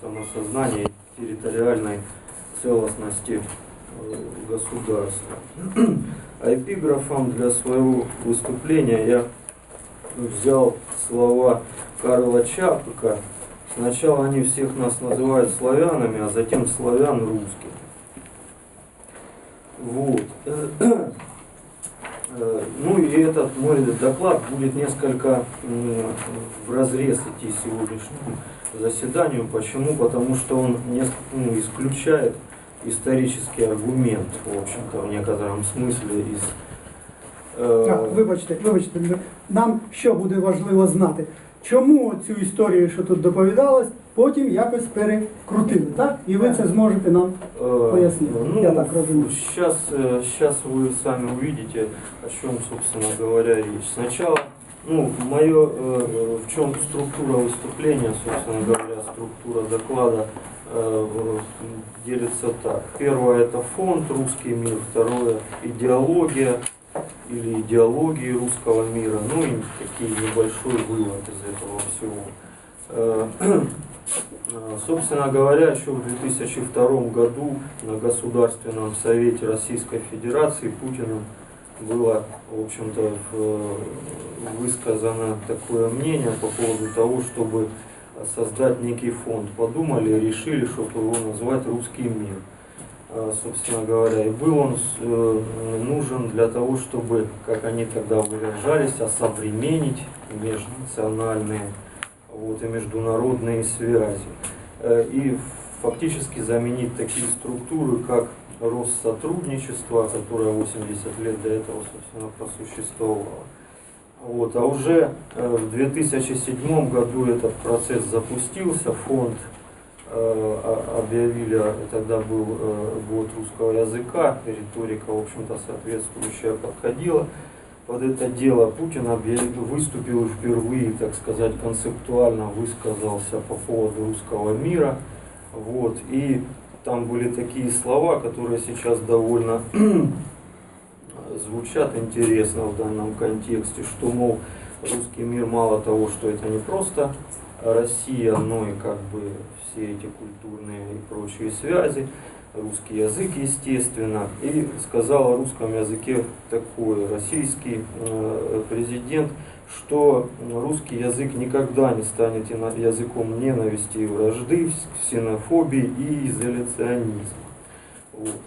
самосознания территориальной целостности э, государства. А эпиграфом для своего выступления я взял слова Карла Чапка. Сначала они всех нас называют славянами, а затем славян русскими. Вот. Э, Ну и этот мой доклад будет несколько м, в разрез идти сегодняшнему заседанию. Почему? Потому что он неск- ну, исключает исторический аргумент, в общем-то, в некотором смысле из э, А, вибачте, вибачте, нам що буде важливо знати? Чому цю історію, що тут доповідалось, потім якось перекрутили, так? І ви це зможете нам Э, Поясни, Ну, я так разумею. сейчас, сейчас вы сами увидите, о чем, собственно говоря, речь. Сначала, ну, мое, э, в чем структура выступления, собственно говоря, структура доклада э, делится так. Первое это фонд «Русский мир», второе идеология или идеологии русского мира, ну и такие небольшой вывод из этого всего. Э, Э, Собственно говоря, еще в 2002 году на Государственном Совете Российской Федерации Путиным было, в общем-то, в- высказано такое мнение по поводу того, чтобы создать некий фонд. Подумали, решили, чтобы его назвать «Русский мир». Э, Собственно говоря, и был он э, нужен для того, чтобы, как они тогда выражались, осовременить межнациональные вот, и международные связи. Э, И фактически заменить такие структуры, как Россотрудничество, которое 80 лет до этого, собственно, просуществовало. Вот. А уже э, в 2007 году этот процесс запустился, фонд э, объявили, а тогда был год русского языка, риторика, в общем-то, соответствующая подходила под это дело. Путин выступил и впервые, так сказать, концептуально высказался по поводу русского мира. Вот. И там были такие слова, которые сейчас довольно звучат интересно в данном контексте, что, мол, русский мир мало того, что это не просто Россия, но и как бы все эти культурные и прочие связи, русский язык, естественно, и сказал о русском языке такое, российский э, президент, что русский язык никогда не станет языком ненависти и вражды, ксенофобии и изоляционизма. Вот.